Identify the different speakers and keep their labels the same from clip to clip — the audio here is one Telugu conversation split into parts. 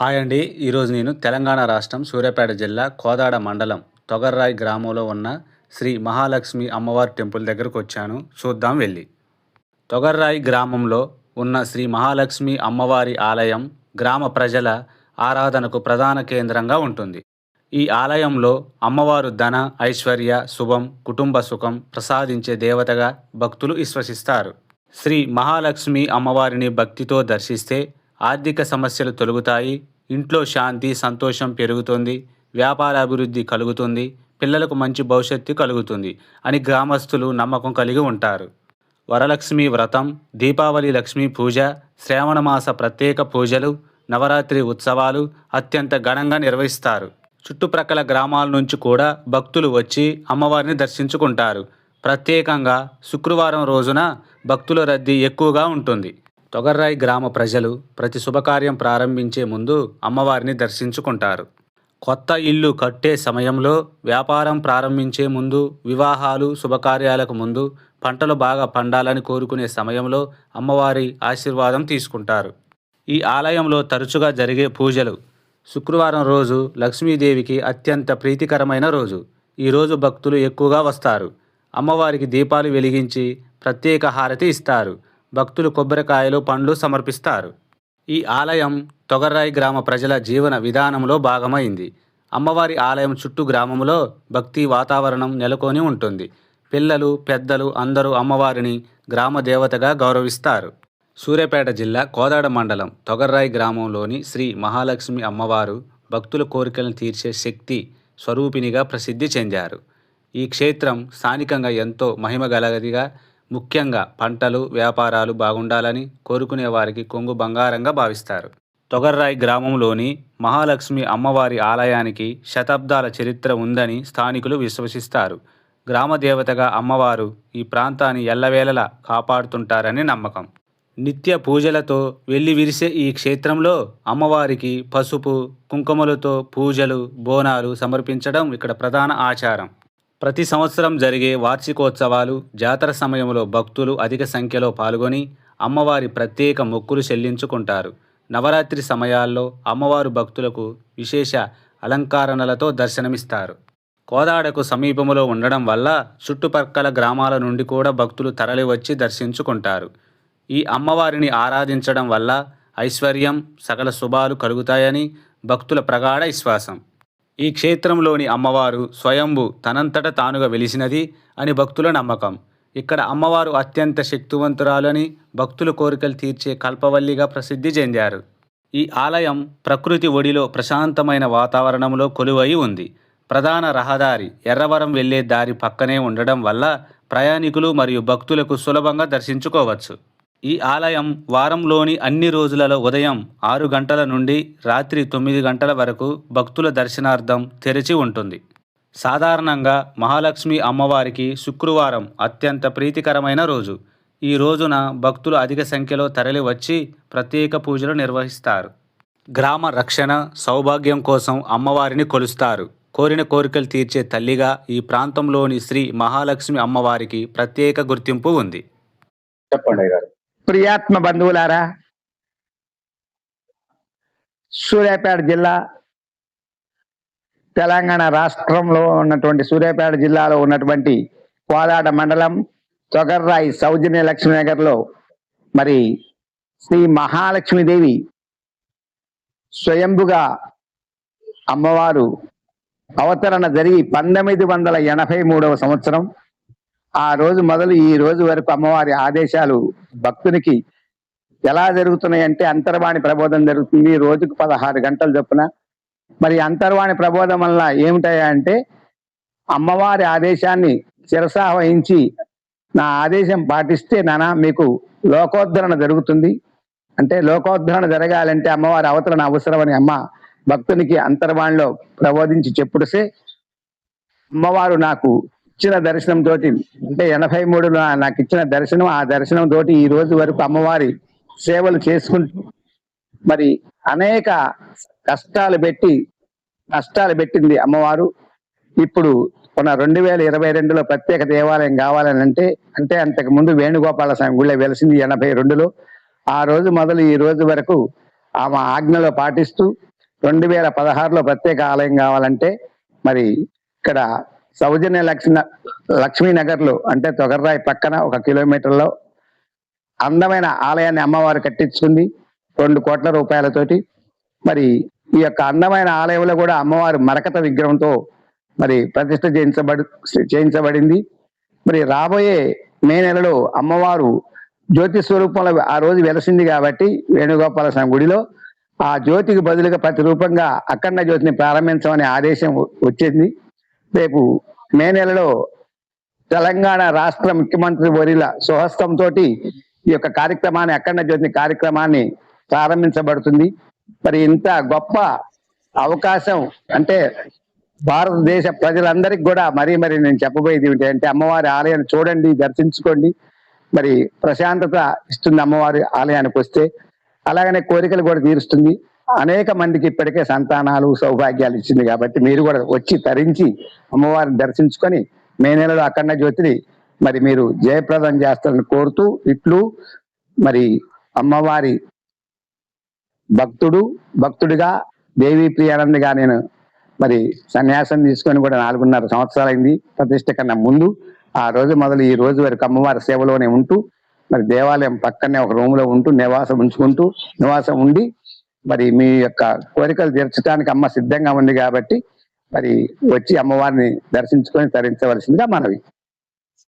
Speaker 1: హాయ్ అండి. ఈరోజు నేను తెలంగాణ రాష్ట్రం సూర్యాపేట జిల్లా కోదాడ మండలం తొగర్రాయ్ గ్రామంలో ఉన్న శ్రీ మహాలక్ష్మి అమ్మవారి టెంపుల్ దగ్గరకు వచ్చాను. చూద్దాం వెళ్ళి. తొగర్రాయ్ గ్రామంలో ఉన్న శ్రీ మహాలక్ష్మి అమ్మవారి ఆలయం గ్రామ ప్రజల ఆరాధనకు ప్రధాన కేంద్రంగా ఉంటుంది. ఈ ఆలయంలో అమ్మవారు ధన ఐశ్వర్య శుభం కుటుంబ సుఖం ప్రసాదించే దేవతగా భక్తులు విశ్వసిస్తారు. శ్రీ మహాలక్ష్మి అమ్మవారిని భక్తితో దర్శిస్తే ఆర్థిక సమస్యలు తొలగుతాయి ఇంట్లో శాంతి సంతోషం పెరుగుతుంది వ్యాపార అభివృద్ధి కలుగుతుంది పిల్లలకు మంచి భవిష్యత్తు కలుగుతుంది అని గ్రామస్తులు నమ్మకం కలిగి ఉంటారు. వరలక్ష్మి వ్రతం దీపావళి లక్ష్మీ పూజ శ్రావణ మాస ప్రత్యేక పూజలు నవరాత్రి ఉత్సవాలు అత్యంత ఘనంగా నిర్వహిస్తారు. చుట్టుప్రక్కల గ్రామాల నుంచి కూడా భక్తులు వచ్చి అమ్మవారిని దర్శించుకుంటారు. ప్రత్యేకంగా శుక్రవారం రోజున భక్తుల రద్దీ ఎక్కువగా ఉంటుంది. తొగర్రాయ్ గ్రామ ప్రజలు ప్రతి శుభకార్యం ప్రారంభించే ముందు అమ్మవారిని దర్శించుకుంటారు. కొత్త ఇల్లు కట్టే సమయంలో వ్యాపారం ప్రారంభించే ముందు వివాహాలు శుభకార్యాలకు ముందు పంటలు బాగా పండాలని కోరుకునే సమయంలో అమ్మవారి ఆశీర్వాదం తీసుకుంటారు. ఈ ఆలయంలో తరచుగా జరిగే పూజలు. శుక్రవారం రోజు లక్ష్మీదేవికి అత్యంత ప్రీతికరమైన రోజు. ఈరోజు భక్తులు ఎక్కువగా వస్తారు. అమ్మవారికి దీపాలు వెలిగించి ప్రత్యేక హారతి ఇస్తారు. భక్తులు కొబ్బరికాయలు పండ్లు సమర్పిస్తారు. ఈ ఆలయం తొగర్రాయి గ్రామ ప్రజల జీవన విధానంలో భాగమైంది. అమ్మవారి ఆలయం చుట్టూ గ్రామంలో భక్తి వాతావరణం నెలకొని ఉంటుంది. పిల్లలు పెద్దలు అందరూ అమ్మవారిని గ్రామ దేవతగా గౌరవిస్తారు. సూర్యాపేట జిల్లా కోదాడ మండలం తొగర్రాయి గ్రామంలోని శ్రీ మహాలక్ష్మి అమ్మవారు భక్తుల కోరికలను తీర్చే శక్తి స్వరూపిణిగా ప్రసిద్ధి చెందారు. ఈ క్షేత్రం స్థానికంగా ఎంతో మహిమగలదిగా ముఖ్యంగా పంటలు వ్యాపారాలు బాగుండాలని కోరుకునే వారికి కొంగు బంగారంగా భావిస్తారు. తొగర్రాయ్ గ్రామంలోని మహాలక్ష్మి అమ్మవారి ఆలయానికి శతాబ్దాల చరిత్ర ఉందని స్థానికులు విశ్వసిస్తారు. గ్రామ దేవతగా అమ్మవారు ఈ ప్రాంతాన్ని ఎల్లవేళలా కాపాడుతుంటారని నమ్మకం. నిత్య పూజలతో వెళ్ళి విరిసే ఈ క్షేత్రంలో అమ్మవారికి పసుపు కుంకుమలతో పూజలు బోనాలు సమర్పించడం ఇక్కడ ప్రధాన ఆచారం. ప్రతి సంవత్సరం జరిగే వార్షికోత్సవాలు జాతర సమయంలో భక్తులు అధిక సంఖ్యలో పాల్గొని అమ్మవారి ప్రత్యేక మొక్కులు చెల్లించుకుంటారు. నవరాత్రి సమయాల్లో అమ్మవారు భక్తులకు విశేష అలంకరణలతో దర్శనమిస్తారు. కోదాడకు సమీపంలో ఉండడం వల్ల చుట్టుపక్కల గ్రామాల నుండి కూడా భక్తులు తరలివచ్చి దర్శించుకుంటారు. ఈ అమ్మవారిని ఆరాధించడం వల్ల ఐశ్వర్యం సకల శుభాలు కలుగుతాయని భక్తుల ప్రగాఢ విశ్వాసం. ఈ క్షేత్రంలోని అమ్మవారు స్వయంభు తనంతట తానుగా వెలిసినది అని భక్తుల నమ్మకం. ఇక్కడ అమ్మవారు అత్యంత శక్తివంతురాలని భక్తుల కోరికలు తీర్చే కల్పవల్లిగా ప్రసిద్ధి చెందారు. ఈ ఆలయం ప్రకృతి ఒడిలో ప్రశాంతమైన వాతావరణంలో కొలువై ఉంది. ప్రధాన రహదారి ఎర్రవరం వెళ్ళే దారి పక్కనే ఉండడం వల్ల ప్రయాణికులు మరియు భక్తులకు సులభంగా దర్శించుకోవచ్చు. ఈ ఆలయం వారంలోని అన్ని రోజులలో ఉదయం ఆరు గంటల నుండి రాత్రి తొమ్మిది గంటల వరకు భక్తుల దర్శనార్థం తెరిచి ఉంటుంది. సాధారణంగా మహాలక్ష్మి అమ్మవారికి శుక్రవారం అత్యంత ప్రీతికరమైన రోజు. ఈ రోజున భక్తులు అధిక సంఖ్యలో తరలి వచ్చి ప్రత్యేక పూజలు నిర్వహిస్తారు. గ్రామ రక్షణ సౌభాగ్యం కోసం అమ్మవారిని కొలుస్తారు. కోరిన కోరికలు తీర్చే తల్లిగా ఈ ప్రాంతంలోని శ్రీ మహాలక్ష్మి అమ్మవారికి ప్రత్యేక గుర్తింపు ఉంది.
Speaker 2: చెప్పండి గారు
Speaker 3: ప్రియాత్మ బంధువులారా సూర్యాపేట జిల్లా తెలంగాణ రాష్ట్రంలో ఉన్నటువంటి సూర్యాపేట జిల్లాలో ఉన్నటువంటి కోదాడ మండలం తొగర్రాయి సౌజన్య లక్ష్మీనగర్లో మరి శ్రీ మహాలక్ష్మీదేవి స్వయంభుగా అమ్మవారు అవతరణ జరిగి పంతొమ్మిది వందల ఎనభై మూడవ సంవత్సరం ఆ రోజు మొదలు ఈ రోజు వరకు అమ్మవారి ఆదేశాలు భక్తునికి ఎలా జరుగుతున్నాయంటే అంతర్వాణి ప్రబోధం జరుగుతుంది. రోజుకు పదహారు గంటలు చొప్పున. మరి అంతర్వాణి ప్రబోధం వల్ల ఏమిటాయా అంటే అమ్మవారి ఆదేశాన్ని శిరసావహించి నా ఆదేశం పాటిస్తే నానా మీకు లోకోద్ధరణ జరుగుతుంది. అంటే లోకోద్ధరణ జరగాలంటే అమ్మవారి అవతరణ అవసరమని అమ్మ భక్తునికి అంతర్వాణిలో ప్రబోధించి చెప్పుడుసే అమ్మవారు నాకు ఇచ్చిన దర్శనం తోటి అంటే ఎనభై మూడులో నాకు ఇచ్చిన దర్శనం ఆ దర్శనం తోటి ఈ రోజు వరకు అమ్మవారి సేవలు చేసుకుంటూ మరి అనేక కష్టాలు పెట్టి కష్టాలు పెట్టింది అమ్మవారు. ఇప్పుడు మన రెండు వేల ఇరవై రెండులో ప్రత్యేక దేవాలయం కావాలని అంటే అంటే అంతకు ముందు వేణుగోపాల స్వామి గుళ్ళ వెలిసింది ఎనభై రెండులో. ఆ రోజు మొదలు ఈ రోజు వరకు ఆమె ఆజ్ఞలో పాటిస్తూ రెండు వేల పదహారులో ప్రత్యేక ఆలయం కావాలంటే మరి ఇక్కడ సౌజన్య లక్ష్మీ లక్ష్మీనగర్లో అంటే తొగర్రాయి పక్కన ఒక కిలోమీటర్లో అందమైన ఆలయాన్ని అమ్మవారు కట్టించుకుంది. రెండు కోట్ల రూపాయలతోటి. మరి ఈ యొక్క అందమైన ఆలయంలో కూడా అమ్మవారు మరకత విగ్రహంతో మరి ప్రతిష్ట చేయించబడి చేయించబడింది. మరి రాబోయే మే నెలలో అమ్మవారు జ్యోతి స్వరూపంలో ఆ రోజు వెలసింది కాబట్టి వేణుగోపాల స్వామి గుడిలో ఆ జ్యోతికి బదులుగా ప్రతి రూపంగా అఖండ జ్యోతిని ప్రారంభించమనే ఆదేశం వచ్చింది. రేపు మే నెలలో తెలంగాణ రాష్ట్ర ముఖ్యమంత్రి వరిల సుహస్తంతో ఈ యొక్క కార్యక్రమాన్ని అఖండ జ్యోతి కార్యక్రమాన్ని ప్రారంభించబడుతుంది. మరి ఇంత గొప్ప అవకాశం అంటే భారతదేశ ప్రజలందరికీ కూడా మరీ మరి నేను చెప్పబోయేది ఏంటంటే అంటే అమ్మవారి ఆలయాన్ని చూడండి దర్శించుకోండి. మరి ప్రశాంతత ఇస్తుంది అమ్మవారి ఆలయానికి వస్తే. అలాగనే కోరికలు కూడా తీరుస్తుంది. అనేక మందికి ఇప్పటికే సంతానాలు సౌభాగ్యాలు ఇచ్చింది కాబట్టి మీరు కూడా వచ్చి తరించి అమ్మవారిని దర్శించుకొని మే నెలలో అఖండ జ్యోతిని మరి మీరు జయప్రదం చేస్తారని కోరుతూ ఇట్లు మరి అమ్మవారి భక్తుడు భక్తుడిగా దేవి ప్రియానందగా నేను మరి సన్యాసం తీసుకొని కూడా నాలుగున్నర సంవత్సరాలైంది. ప్రతిష్ట కన్నా ముందు ఆ రోజు మొదలు ఈ రోజు వరకు అమ్మవారి సేవలోనే ఉంటూ మరి దేవాలయం పక్కనే ఒక రూమ్లో ఉంటూ నివాసం ఉంచుకుంటూ నివాసం ఉండి మరి మీ యొక్క కోరికలు తీర్చడానికి అమ్మ సిద్ధంగా ఉంది కాబట్టి మరి వచ్చి అమ్మవారిని దర్శించుకొని తరించవలసిందిగా మనవి.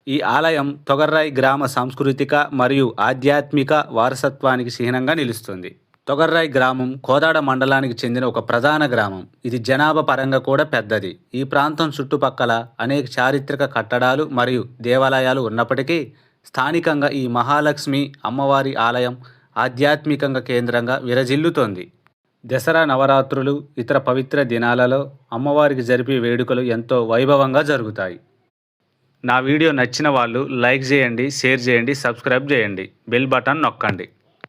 Speaker 1: ఈ ఆలయం తొగర్రాయి గ్రామ సాంస్కృతిక మరియు ఆధ్యాత్మిక వారసత్వానికి చిహ్నంగా నిలుస్తుంది. తొగర్రాయి గ్రామం కోదాడ మండలానికి చెందిన ఒక ప్రధాన గ్రామం. ఇది జనాభా పరంగా కూడా పెద్దది. ఈ ప్రాంతం చుట్టుపక్కల అనేక చారిత్రక కట్టడాలు మరియు దేవాలయాలు ఉన్నప్పటికీ స్థానికంగా ఈ మహాలక్ష్మి అమ్మవారి ఆలయం ఆధ్యాత్మికంగా కేంద్రంగా విరజిల్లుతోంది. దసరా నవరాత్రులు ఇతర పవిత్ర దినాలలో అమ్మవారికి జరిపే వేడుకలు ఎంతో వైభవంగా జరుగుతాయి. నా వీడియో నచ్చిన వాళ్ళు లైక్ చేయండి షేర్ చేయండి సబ్స్క్రైబ్ చేయండి. బెల్ బటన్ నొక్కండి.